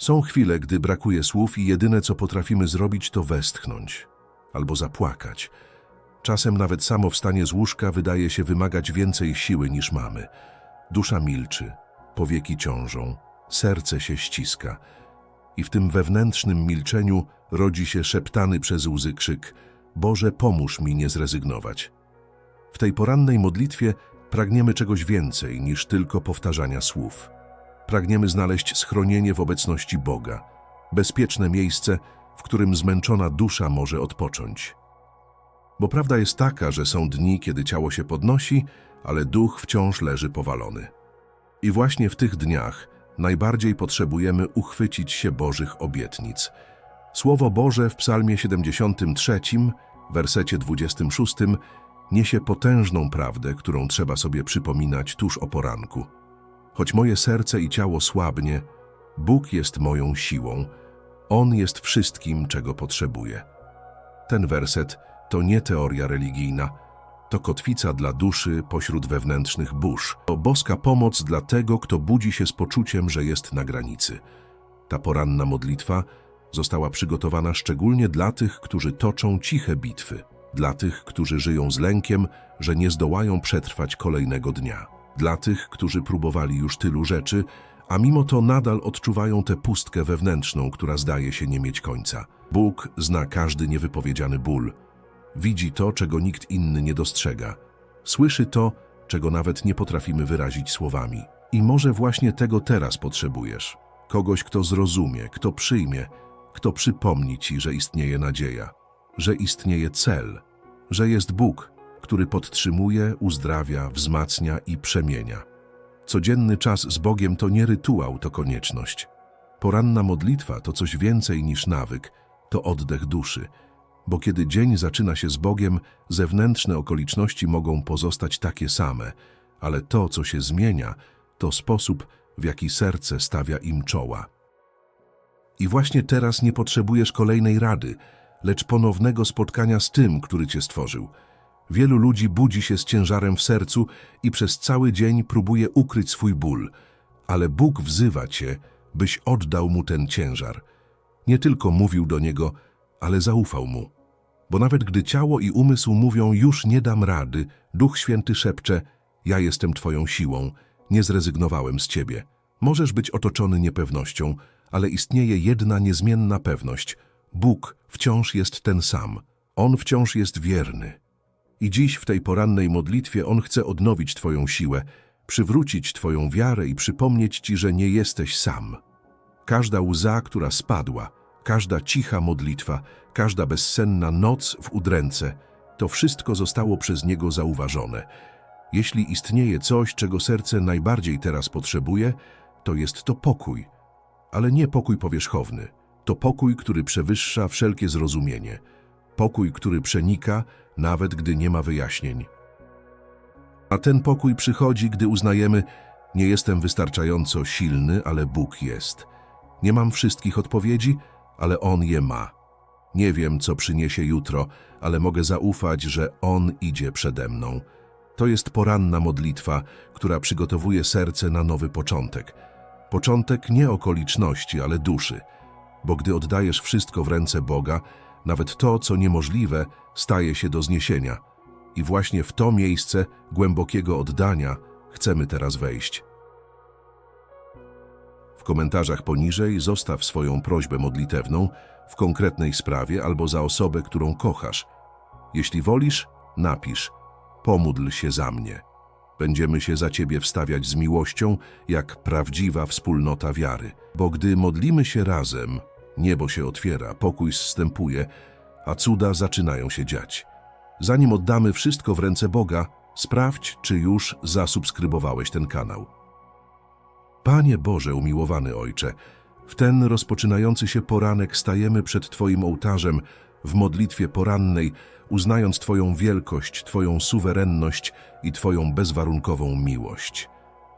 Są chwile, gdy brakuje słów i jedyne, co potrafimy zrobić, to westchnąć albo zapłakać. Czasem nawet samo wstanie z łóżka wydaje się wymagać więcej siły niż mamy. Dusza milczy, powieki ciążą, serce się ściska i w tym wewnętrznym milczeniu rodzi się szeptany przez łzy krzyk Boże, pomóż mi nie zrezygnować. W tej porannej modlitwie pragniemy czegoś więcej niż tylko powtarzania słów. Pragniemy znaleźć schronienie w obecności Boga, bezpieczne miejsce, w którym zmęczona dusza może odpocząć. Bo prawda jest taka, że są dni, kiedy ciało się podnosi, ale duch wciąż leży powalony. I właśnie w tych dniach najbardziej potrzebujemy uchwycić się Bożych obietnic. Słowo Boże w Psalmie 73, wersecie 26, niesie potężną prawdę, którą trzeba sobie przypominać tuż o poranku. Choć moje serce i ciało słabnie, Bóg jest moją siłą. On jest wszystkim, czego potrzebuję. Ten werset to nie teoria religijna, to kotwica dla duszy pośród wewnętrznych burz. To boska pomoc dla tego, kto budzi się z poczuciem, że jest na granicy. Ta poranna modlitwa została przygotowana szczególnie dla tych, którzy toczą ciche bitwy, dla tych, którzy żyją z lękiem, że nie zdołają przetrwać kolejnego dnia, dla tych, którzy próbowali już tylu rzeczy, a mimo to nadal odczuwają tę pustkę wewnętrzną, która zdaje się nie mieć końca. Bóg zna każdy niewypowiedziany ból. Widzi to, czego nikt inny nie dostrzega. Słyszy to, czego nawet nie potrafimy wyrazić słowami. I może właśnie tego teraz potrzebujesz. Kogoś, kto zrozumie, kto przyjmie, kto przypomni ci, że istnieje nadzieja, że istnieje cel, że jest Bóg, który podtrzymuje, uzdrawia, wzmacnia i przemienia. Codzienny czas z Bogiem to nie rytuał, to konieczność. Poranna modlitwa to coś więcej niż nawyk, to oddech duszy, bo kiedy dzień zaczyna się z Bogiem, zewnętrzne okoliczności mogą pozostać takie same, ale to, co się zmienia, to sposób, w jaki serce stawia im czoła. I właśnie teraz nie potrzebujesz kolejnej rady, lecz ponownego spotkania z tym, który cię stworzył. Wielu ludzi budzi się z ciężarem w sercu i przez cały dzień próbuje ukryć swój ból, ale Bóg wzywa cię, byś oddał mu ten ciężar. Nie tylko mówił do niego, ale zaufał mu. Bo nawet gdy ciało i umysł mówią, już nie dam rady, Duch Święty szepcze, ja jestem Twoją siłą, nie zrezygnowałem z Ciebie. Możesz być otoczony niepewnością, ale istnieje jedna niezmienna pewność. Bóg wciąż jest ten sam. On wciąż jest wierny. I dziś w tej porannej modlitwie On chce odnowić Twoją siłę, przywrócić Twoją wiarę i przypomnieć Ci, że nie jesteś sam. Każda łza, która spadła, każda cicha modlitwa, każda bezsenna noc w udręce, to wszystko zostało przez Niego zauważone. Jeśli istnieje coś, czego serce najbardziej teraz potrzebuje, to jest to pokój. Ale nie pokój powierzchowny. To pokój, który przewyższa wszelkie zrozumienie. Pokój, który przenika, nawet gdy nie ma wyjaśnień. A ten pokój przychodzi, gdy uznajemy, nie jestem wystarczająco silny, ale Bóg jest. Nie mam wszystkich odpowiedzi, ale On je ma. Nie wiem, co przyniesie jutro, ale mogę zaufać, że On idzie przede mną. To jest poranna modlitwa, która przygotowuje serce na nowy początek. Początek nie okoliczności, ale duszy. Bo gdy oddajesz wszystko w ręce Boga, nawet to, co niemożliwe, staje się do zniesienia. I właśnie w to miejsce głębokiego oddania chcemy teraz wejść. W komentarzach poniżej zostaw swoją prośbę modlitewną w konkretnej sprawie albo za osobę, którą kochasz. Jeśli wolisz, napisz Pomódl się za mnie. Będziemy się za Ciebie wstawiać z miłością, jak prawdziwa wspólnota wiary. Bo gdy modlimy się razem, niebo się otwiera, pokój zstępuje, a cuda zaczynają się dziać. Zanim oddamy wszystko w ręce Boga, sprawdź, czy już zasubskrybowałeś ten kanał. Panie Boże, umiłowany Ojcze, w ten rozpoczynający się poranek stajemy przed Twoim ołtarzem w modlitwie porannej, uznając Twoją wielkość, Twoją suwerenność i Twoją bezwarunkową miłość.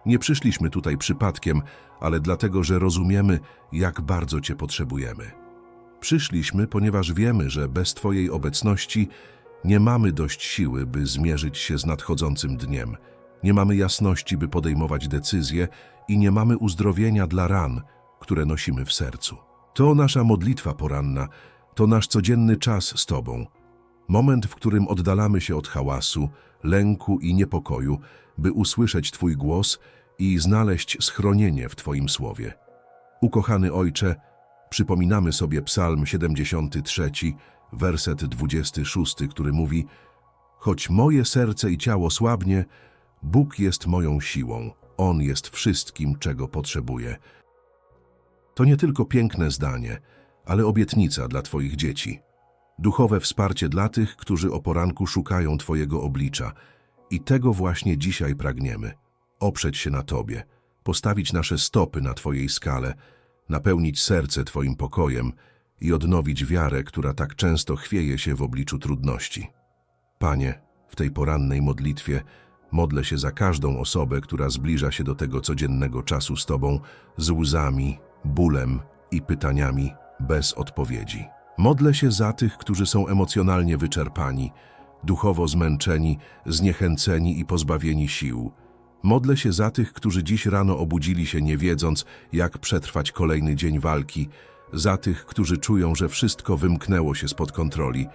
Nie przyszliśmy tutaj przypadkiem, ale dlatego, że rozumiemy, jak bardzo Cię potrzebujemy. Przyszliśmy, ponieważ wiemy, że bez Twojej obecności nie mamy dość siły, by zmierzyć się z nadchodzącym dniem. Nie mamy jasności, by podejmować decyzje i nie mamy uzdrowienia dla ran, które nosimy w sercu. To nasza modlitwa poranna, to nasz codzienny czas z Tobą. Moment, w którym oddalamy się od hałasu, lęku i niepokoju, by usłyszeć Twój głos i znaleźć schronienie w Twoim słowie. Ukochany Ojcze, przypominamy sobie Psalm 73, werset 26, który mówi Choć moje serce i ciało słabnie, Bóg jest moją siłą, On jest wszystkim, czego potrzebuję. To nie tylko piękne zdanie, ale obietnica dla Twoich dzieci. Duchowe wsparcie dla tych, którzy o poranku szukają Twojego oblicza. I tego właśnie dzisiaj pragniemy. Oprzeć się na Tobie, postawić nasze stopy na Twojej skale, napełnić serce Twoim pokojem i odnowić wiarę, która tak często chwieje się w obliczu trudności. Panie, w tej porannej modlitwie modlę się za każdą osobę, która zbliża się do tego codziennego czasu z Tobą z łzami, bólem i pytaniami bez odpowiedzi. Modlę się za tych, którzy są emocjonalnie wyczerpani, duchowo zmęczeni, zniechęceni i pozbawieni sił. Modlę się za tych, którzy dziś rano obudzili się nie wiedząc, jak przetrwać kolejny dzień walki, za tych, którzy czują, że wszystko wymknęło się spod kontroli.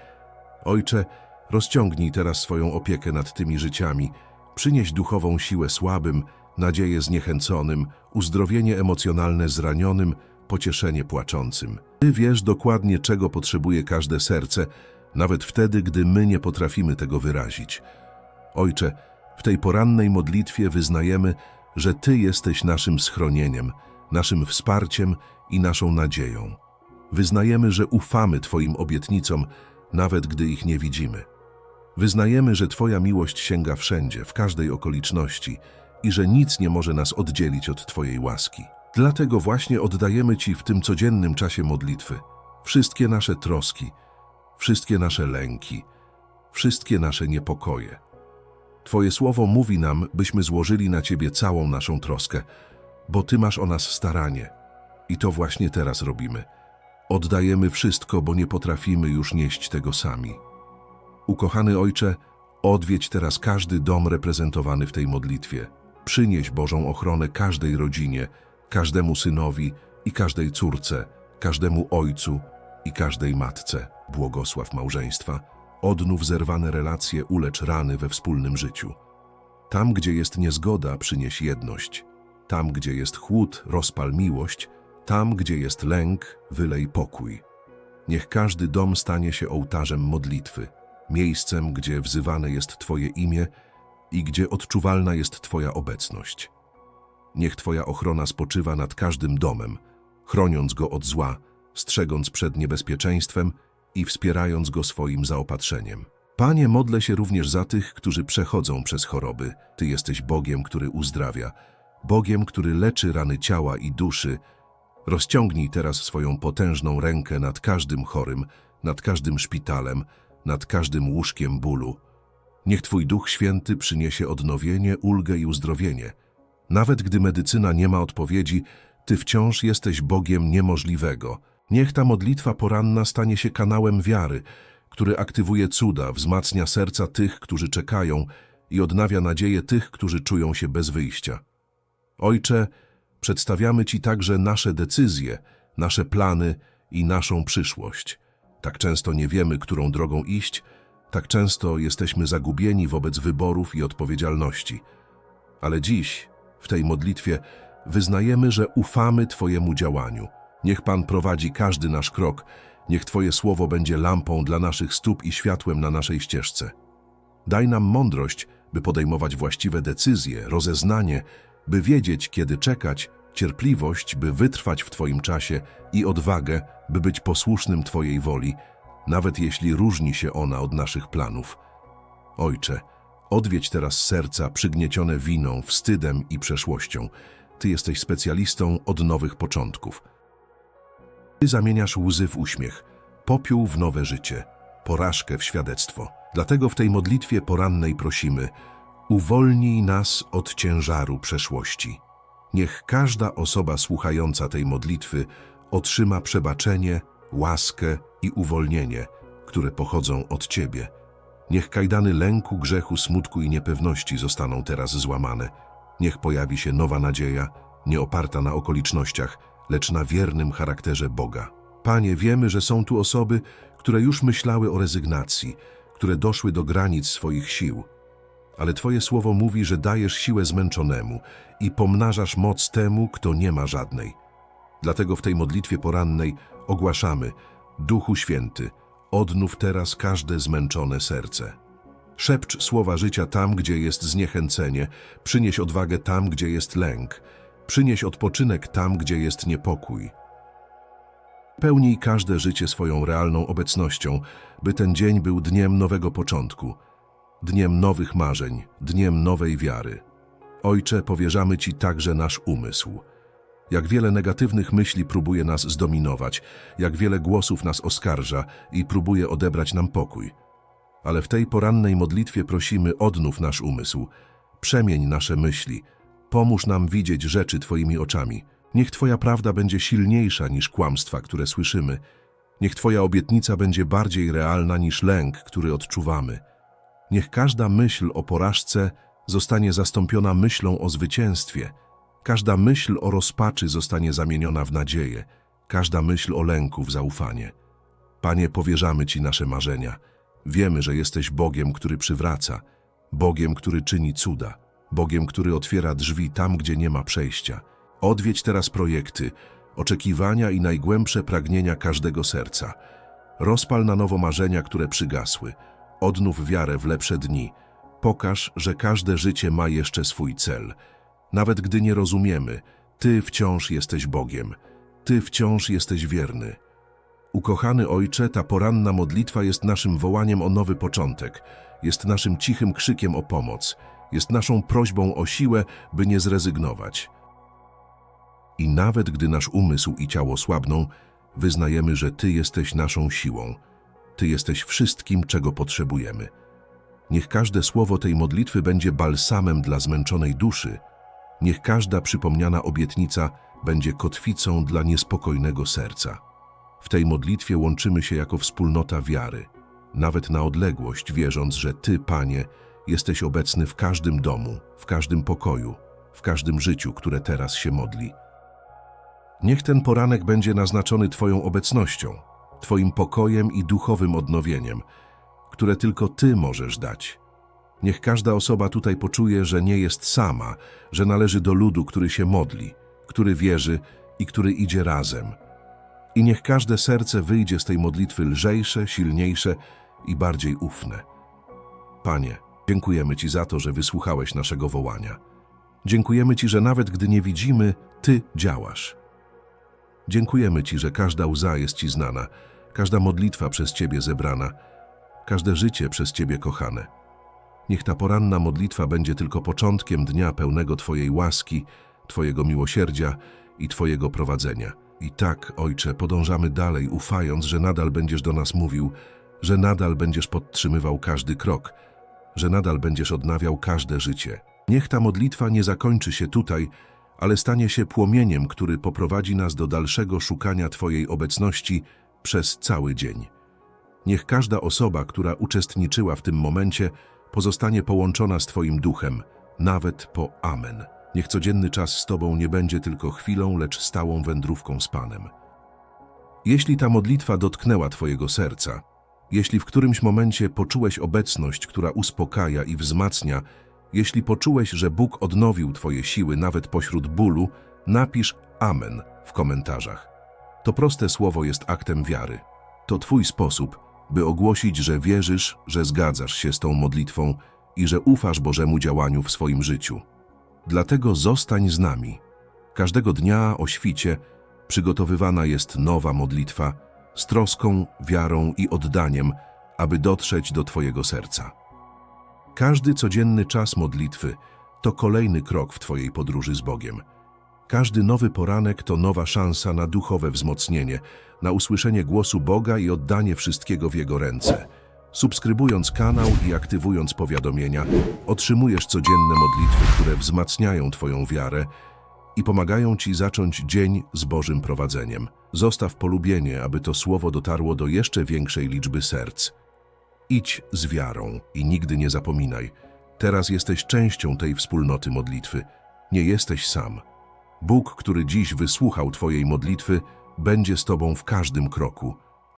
Ojcze, rozciągnij teraz swoją opiekę nad tymi życiami, przynieś duchową siłę słabym, nadzieję zniechęconym, uzdrowienie emocjonalne zranionym, pocieszenie płaczącym. Ty wiesz dokładnie, czego potrzebuje każde serce, nawet wtedy, gdy my nie potrafimy tego wyrazić. Ojcze, w tej porannej modlitwie wyznajemy, że Ty jesteś naszym schronieniem, naszym wsparciem i naszą nadzieją. Wyznajemy, że ufamy Twoim obietnicom, nawet gdy ich nie widzimy. Wyznajemy, że Twoja miłość sięga wszędzie, w każdej okoliczności i że nic nie może nas oddzielić od Twojej łaski. Dlatego właśnie oddajemy Ci w tym codziennym czasie modlitwy wszystkie nasze troski, wszystkie nasze lęki, wszystkie nasze niepokoje. Twoje słowo mówi nam, byśmy złożyli na Ciebie całą naszą troskę, bo Ty masz o nas staranie. I to właśnie teraz robimy. Oddajemy wszystko, bo nie potrafimy już nieść tego sami. Ukochany Ojcze, odwiedź teraz każdy dom reprezentowany w tej modlitwie. Przynieś Bożą ochronę każdej rodzinie, każdemu synowi i każdej córce, każdemu ojcu i każdej matce. Błogosław małżeństwa. Odnów zerwane relacje, ulecz rany we wspólnym życiu. Tam, gdzie jest niezgoda, przynieś jedność. Tam, gdzie jest chłód, rozpal miłość. Tam, gdzie jest lęk, wylej pokój. Niech każdy dom stanie się ołtarzem modlitwy, miejscem, gdzie wzywane jest Twoje imię i gdzie odczuwalna jest Twoja obecność. Niech Twoja ochrona spoczywa nad każdym domem, chroniąc go od zła, strzegąc przed niebezpieczeństwem i wspierając go swoim zaopatrzeniem. Panie, modlę się również za tych, którzy przechodzą przez choroby. Ty jesteś Bogiem, który uzdrawia, Bogiem, który leczy rany ciała i duszy. Rozciągnij teraz swoją potężną rękę nad każdym chorym, nad każdym szpitalem, nad każdym łóżkiem bólu. Niech Twój Duch Święty przyniesie odnowienie, ulgę i uzdrowienie. Nawet gdy medycyna nie ma odpowiedzi, Ty wciąż jesteś Bogiem niemożliwego. Niech ta modlitwa poranna stanie się kanałem wiary, który aktywuje cuda, wzmacnia serca tych, którzy czekają i odnawia nadzieję tych, którzy czują się bez wyjścia. Ojcze, przedstawiamy Ci także nasze decyzje, nasze plany i naszą przyszłość. Tak często nie wiemy, którą drogą iść, tak często jesteśmy zagubieni wobec wyborów i odpowiedzialności. Ale dziś, w tej modlitwie, wyznajemy, że ufamy Twojemu działaniu. Niech Pan prowadzi każdy nasz krok, niech Twoje słowo będzie lampą dla naszych stóp i światłem na naszej ścieżce. Daj nam mądrość, by podejmować właściwe decyzje, rozeznanie, by wiedzieć, kiedy czekać, cierpliwość, by wytrwać w Twoim czasie i odwagę, by być posłusznym Twojej woli, nawet jeśli różni się ona od naszych planów. Ojcze, odwiedź teraz serca przygniecione winą, wstydem i przeszłością. Ty jesteś specjalistą od nowych początków. Ty zamieniasz łzy w uśmiech, popiół w nowe życie, porażkę w świadectwo. Dlatego w tej modlitwie porannej prosimy, uwolnij nas od ciężaru przeszłości. Niech każda osoba słuchająca tej modlitwy otrzyma przebaczenie, łaskę i uwolnienie, które pochodzą od Ciebie. Niech kajdany lęku, grzechu, smutku i niepewności zostaną teraz złamane. Niech pojawi się nowa nadzieja, nie oparta na okolicznościach, lecz na wiernym charakterze Boga. Panie, wiemy, że są tu osoby, które już myślały o rezygnacji, które doszły do granic swoich sił. Ale Twoje słowo mówi, że dajesz siłę zmęczonemu i pomnażasz moc temu, kto nie ma żadnej. Dlatego w tej modlitwie porannej ogłaszamy: Duchu Święty, odnów teraz każde zmęczone serce. Szepcz słowa życia tam, gdzie jest zniechęcenie, przynieś odwagę tam, gdzie jest lęk, przynieś odpoczynek tam, gdzie jest niepokój. Pełnij każde życie swoją realną obecnością, by ten dzień był dniem nowego początku, dniem nowych marzeń, dniem nowej wiary. Ojcze, powierzamy Ci także nasz umysł. Jak wiele negatywnych myśli próbuje nas zdominować, jak wiele głosów nas oskarża i próbuje odebrać nam pokój. Ale w tej porannej modlitwie prosimy odnów nasz umysł, przemień nasze myśli, pomóż nam widzieć rzeczy Twoimi oczami. Niech Twoja prawda będzie silniejsza niż kłamstwa, które słyszymy. Niech Twoja obietnica będzie bardziej realna niż lęk, który odczuwamy. Niech każda myśl o porażce zostanie zastąpiona myślą o zwycięstwie. Każda myśl o rozpaczy zostanie zamieniona w nadzieję. Każda myśl o lęku w zaufanie. Panie, powierzamy Ci nasze marzenia. Wiemy, że jesteś Bogiem, który przywraca, Bogiem, który czyni cuda, Bogiem, który otwiera drzwi tam, gdzie nie ma przejścia. Odwiedź teraz projekty, oczekiwania i najgłębsze pragnienia każdego serca. Rozpal na nowo marzenia, które przygasły. Odnów wiarę w lepsze dni. Pokaż, że każde życie ma jeszcze swój cel. Nawet gdy nie rozumiemy, Ty wciąż jesteś Bogiem. Ty wciąż jesteś wierny. Ukochany Ojcze, ta poranna modlitwa jest naszym wołaniem o nowy początek, jest naszym cichym krzykiem o pomoc, jest naszą prośbą o siłę, by nie zrezygnować. I nawet gdy nasz umysł i ciało słabną, wyznajemy, że Ty jesteś naszą siłą. Ty jesteś wszystkim, czego potrzebujemy. Niech każde słowo tej modlitwy będzie balsamem dla zmęczonej duszy. Niech każda przypomniana obietnica będzie kotwicą dla niespokojnego serca. W tej modlitwie łączymy się jako wspólnota wiary, nawet na odległość, wierząc, że Ty, Panie, jesteś obecny w każdym domu, w każdym pokoju, w każdym życiu, które teraz się modli. Niech ten poranek będzie naznaczony Twoją obecnością, Twoim pokojem i duchowym odnowieniem, które tylko Ty możesz dać. Niech każda osoba tutaj poczuje, że nie jest sama, że należy do ludu, który się modli, który wierzy i który idzie razem. I niech każde serce wyjdzie z tej modlitwy lżejsze, silniejsze i bardziej ufne. Panie, dziękujemy Ci za to, że wysłuchałeś naszego wołania. Dziękujemy Ci, że nawet gdy nie widzimy, Ty działasz. Dziękujemy Ci, że każda łza jest Ci znana, każda modlitwa przez Ciebie zebrana, każde życie przez Ciebie kochane. Niech ta poranna modlitwa będzie tylko początkiem dnia pełnego Twojej łaski, Twojego miłosierdzia i Twojego prowadzenia. I tak, Ojcze, podążamy dalej, ufając, że nadal będziesz do nas mówił, że nadal będziesz podtrzymywał każdy krok, że nadal będziesz odnawiał każde życie. Niech ta modlitwa nie zakończy się tutaj, ale stanie się płomieniem, który poprowadzi nas do dalszego szukania Twojej obecności przez cały dzień. Niech każda osoba, która uczestniczyła w tym momencie, pozostanie połączona z Twoim duchem, nawet po Amen. Niech codzienny czas z Tobą nie będzie tylko chwilą, lecz stałą wędrówką z Panem. Jeśli ta modlitwa dotknęła Twojego serca, jeśli w którymś momencie poczułeś obecność, która uspokaja i wzmacnia, jeśli poczułeś, że Bóg odnowił Twoje siły nawet pośród bólu, napisz Amen w komentarzach. To proste słowo jest aktem wiary. To Twój sposób, by ogłosić, że wierzysz, że zgadzasz się z tą modlitwą i że ufasz Bożemu działaniu w swoim życiu. Dlatego zostań z nami. Każdego dnia o świcie przygotowywana jest nowa modlitwa z troską, wiarą i oddaniem, aby dotrzeć do Twojego serca. Każdy codzienny czas modlitwy to kolejny krok w Twojej podróży z Bogiem. Każdy nowy poranek to nowa szansa na duchowe wzmocnienie, na usłyszenie głosu Boga i oddanie wszystkiego w Jego ręce. Subskrybując kanał i aktywując powiadomienia, otrzymujesz codzienne modlitwy, które wzmacniają Twoją wiarę i pomagają Ci zacząć dzień z Bożym prowadzeniem. Zostaw polubienie, aby to słowo dotarło do jeszcze większej liczby serc. Idź z wiarą i nigdy nie zapominaj. Teraz jesteś częścią tej wspólnoty modlitwy. Nie jesteś sam. Bóg, który dziś wysłuchał Twojej modlitwy, będzie z Tobą w każdym kroku.